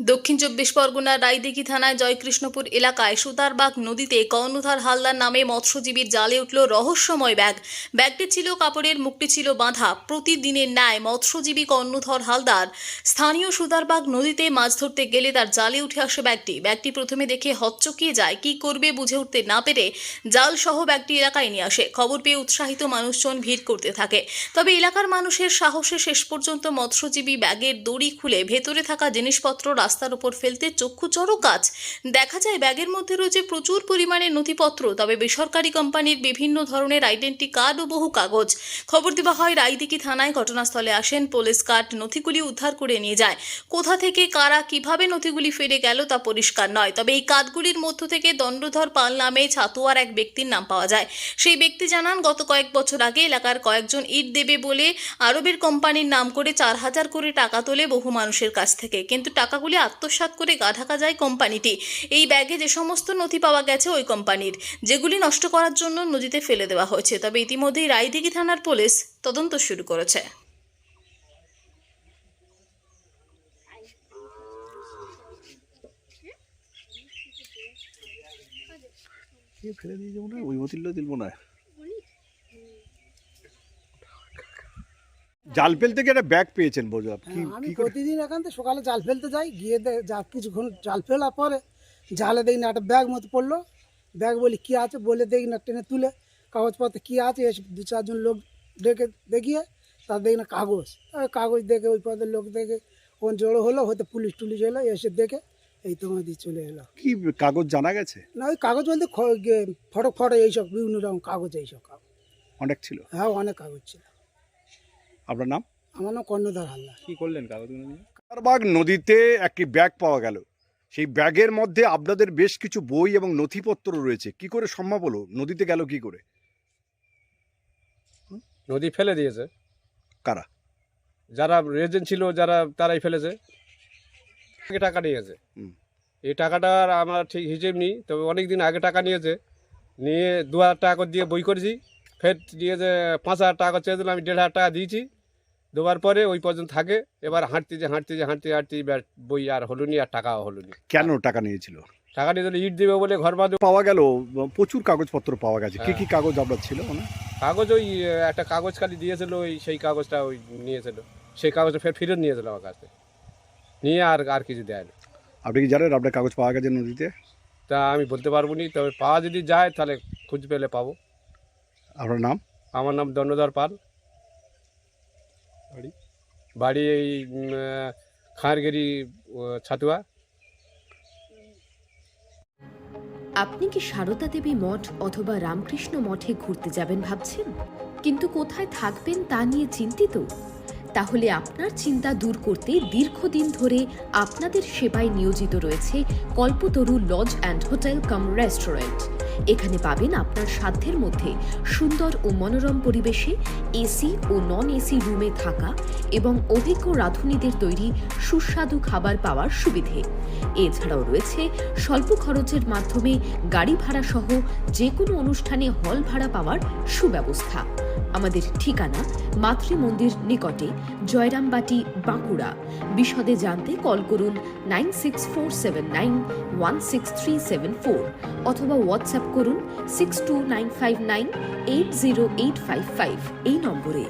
দক্ষিণ চব্বিশ পরগনার রায়দিঘি থানায় জয়কৃষ্ণপুর এলাকায় সুতারবাগ নদীতে কর্ণধার হালদার নামে মৎস্যজীবীর জালে উঠল রহস্যময় ব্যাগ। ব্যাগটি ছিল কাপড়ের, মুখটি ছিল বাঁধা। প্রতিদিনের ন্যায় মৎস্যজীবী কর্ণধর হালদার স্থানীয় সুতারবাগ নদীতে মাছ ধরতে গেলে তার জালে উঠে আসে ব্যাগটি। ব্যাগটি প্রথমে দেখে হচ্চকিয়ে যায়, কি করবে বুঝে উঠতে না পেরে জাল সহ ব্যাগটি এলাকায় নিয়ে আসে। খবর পেয়ে উৎসাহিত মানুষজন ভিড় করতে থাকে। তবে এলাকার মানুষের সাহসে শেষ পর্যন্ত মৎস্যজীবী ব্যাগের দড়ি খুলে ভেতরে থাকা জিনিসপত্র রাস্তার উপর ফেলতে চক্ষু চড়ক গাছ। দেখা যায় ব্যাগের মধ্যে রয়েছে প্রচুর পরিমাণে নথিপত্র, তবে বেসরকারি কোম্পানির বিভিন্ন ধরনের আইডেন্টি কার্ড ও বহু কাগজ। খবর দেওয়া হয় রায়দিকি থানায় ঘটনাস্থলে আসেন, পুলিশ কার্ড নথিগুলি উদ্ধার করে নিয়ে যায়। কোথা থেকে, কারা, কীভাবে নথিগুলি ফিরে গেল তা পরিষ্কার নয়, তবে এই কার্ডগুলির মধ্য থেকে দণ্ডধর পাল নামে ছাতুয়ার এক ব্যক্তির নাম পাওয়া যায়। সেই ব্যক্তি জানান, গত কয়েক বছর আগে এলাকার কয়েকজন ইট দেবে বলে আরবের কোম্পানির নাম করে চার হাজার করে টাকা তোলে বহু মানুষের কাছ থেকে, কিন্তু টাকাগুলি আত্মসাৎ করে গা ঢাকা যায় কোম্পানিটি। এই ব্যাগে যে সমস্ত নথি পাওয়া গেছে ওই কোম্পানির। যেগুলি নষ্ট করার জন্য নদীতে ফেলে দেওয়া হয়েছে। তবে ইতিমধ্যেই রায়দিঘি থানার পুলিশ তদন্ত শুরু করেছে। ফেলে দিয়ে যাব না? ওই মতিল্য দিলবো না। জাল ফেলতে গিয়ে একটা ব্যাগ পেয়েছেন বোঝো কি হ্যাঁ, আমি প্রতিদিন এখান থেকে সকালে জাল ফেলতে যাই গিয়ে যা কিছুক্ষণ জাল ফেলার পরে জালে দেখি না একটা ব্যাগ মতো পড়ল। ব্যাগ বলি কী আছে? বলে দেখি না টেনে তুলে। কাগজপত্র কী আছে? এসে দু চারজন লোক ডেকে দেখিয়ে তার দেখি না কাগজ। কাগজ দেখে ওই পদের লোক দেখে কোন জড়ো হলো? হয়তো পুলিশ টুলিশ এলো এসে দেখে এই তোমার দিয়ে চলে এলো। কি কাগজ জানা গেছে? না ওই কাগজ বলতে ফটো ফটো এইসব বিভিন্ন রকম কাগজ এইসব কাগজ। অনেক ছিল? হ্যাঁ অনেক কাগজ ছিল। আপনার নাম? আমার নাম কর্ণধার হালদার। কি করলেন কাগজগুলো নিয়ে কারবাগ নদীতে একটি ব্যাগ পাওয়া গেল। সেই ব্যাগের মধ্যে আপনাদের বেশ কিছু বই এবং নথিপত্র রয়েছে। কি করে সম্ভব হলো? নদীতে গেল কি করে? নদী ফেলে দিয়েছে। কারা? যারা রেজেন্ট ছিল যারা তারাই ফেলেছে। আগে টাকা নিয়েছে। হুম। এই টাকাটার আমার ঠিক হিসেব নেই তবে অনেক দিন আগে টাকা নিয়েছে। নিয়ে দু হাজার টাকা করে দিয়ে বই করেছি। ফের দিয়েছে পাঁচ হাজার টাকা চেয়েছিল আমি দেড় হাজার টাকা দিয়েছি। দেওয়ার পরে ওই পর্যন্ত থাকে। এবার হাঁটতে যে হাঁটতে যে হাঁটতে এবার বই আর হলো নি আর টাকাও হলো নি কেন টাকা নিয়েছিল? টাকা নিয়ে দিলে ইট দেবে বলে ঘর বাঁধবে পাওয়া গেল প্রচুর কাগজপত্র পাওয়া গেছে। কি হ্যাঁ। কি কাগজ আপনার ছিল কাগজ ওই একটা কাগজ খালি দিয়েছিল ওই সেই কাগজটা ওই নিয়েছিল। সেই কাগজটা ফের ফেরত নিয়েছিল আমার কাছে। নিয়ে আর আর কিছু দেয় না। আপনি কি জানেন আপনার কাগজ পাওয়া গেছে নদীতে? তা আমি বলতে পারব নি। তবে পাওয়া যদি যায় তাহলে খুঁজ পেলে পাবো। আপনার নাম? আমার নাম দণ্ডধর পাল। বাড়ি? বাড়ি এই খাঁড়গেরি ছাতুয়া। আপনি কি সারদা দেবী মঠ অথবা রামকৃষ্ণ মঠে ঘুরতে যাবেন ভাবছেন? কিন্তু কোথায় থাকবেন তা নিয়ে চিন্তিত? তাহলে আপনার চিন্তা দূর করতে দীর্ঘদিন ধরে আপনাদের সেবায় নিয়োজিত রয়েছে Kalpataru lodge and hotel cum restaurant. এখানে পাবেন আপনার সাধ্যের মধ্যে সুন্দর ও মনোরম পরিবেশে এসি ও নন এসি রুমে থাকা এবং অভিজ্ঞ রাঁধুনিদের তৈরি সুস্বাদু খাবার পাওয়ার সুবিধে। এছাড়াও রয়েছে স্বল্প খরচের মাধ্যমে গাড়ি ভাড়া সহ যে কোনো অনুষ্ঠানে হল ভাড়া পাওয়ার সুব্যবস্থা। আমাদের ঠিকানা মাতৃমন্দির নিকটে জয়রামবাটি, বাঁকুড়া। বিশদে জানতে কল করুন nine six four seven nine one six three seven four অথবা হোয়াটসঅ্যাপ করুন six two nine five nine eight zero eight five five এই নম্বরে।